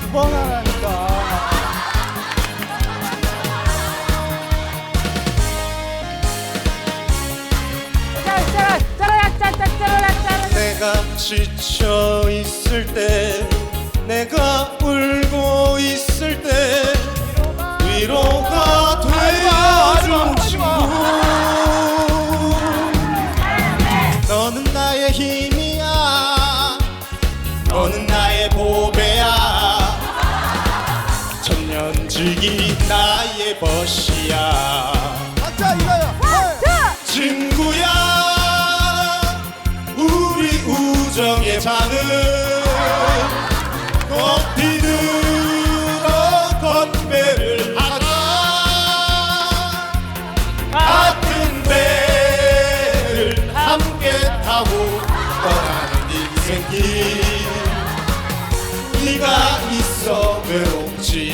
두번 하라니까. 내가 지쳐 있을 때 내가 울 벗이야. 맞자 이거야. 친구야 우리 우정의 잔을 높이 들어 건배를 하자 같은 배를 함께 타고 떠나는 인생길. 네가 있어 외롭지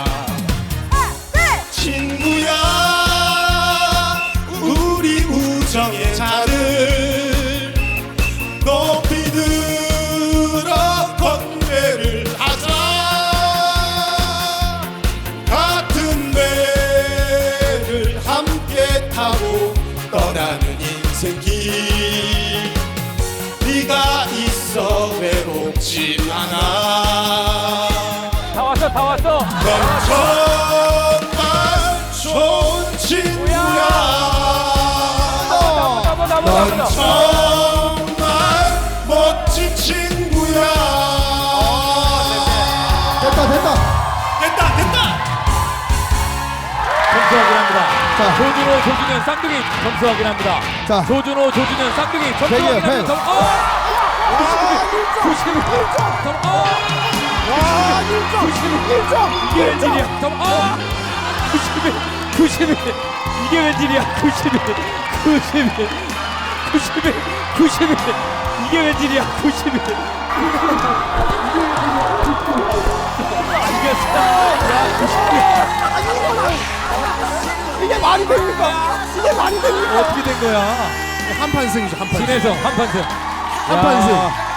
외롭지 않아 다 왔어 다 왔어 넌 정말 좋은 친구야 나보 나보 넌 나보 정말 멋진 친구야 됐다 됐다. 됐다 됐다 점수 확인합니다 자. 조준호 조준현 쌍둥이 점수 확인합니다 자. 조준호 조준현 쌍둥이 점수 확인합니다. 점, 어! 이게 웬일이야 점, 어! 91 91 이게 웬일이야 91 91 91 91 이게 웬일이야 91 이겼어 야 91 이게 말이 됩니까? 이게 말이 됩니까? 어떻게 된 거야 한판 승이죠 한판. 진해성 한판 승 한판승. 야,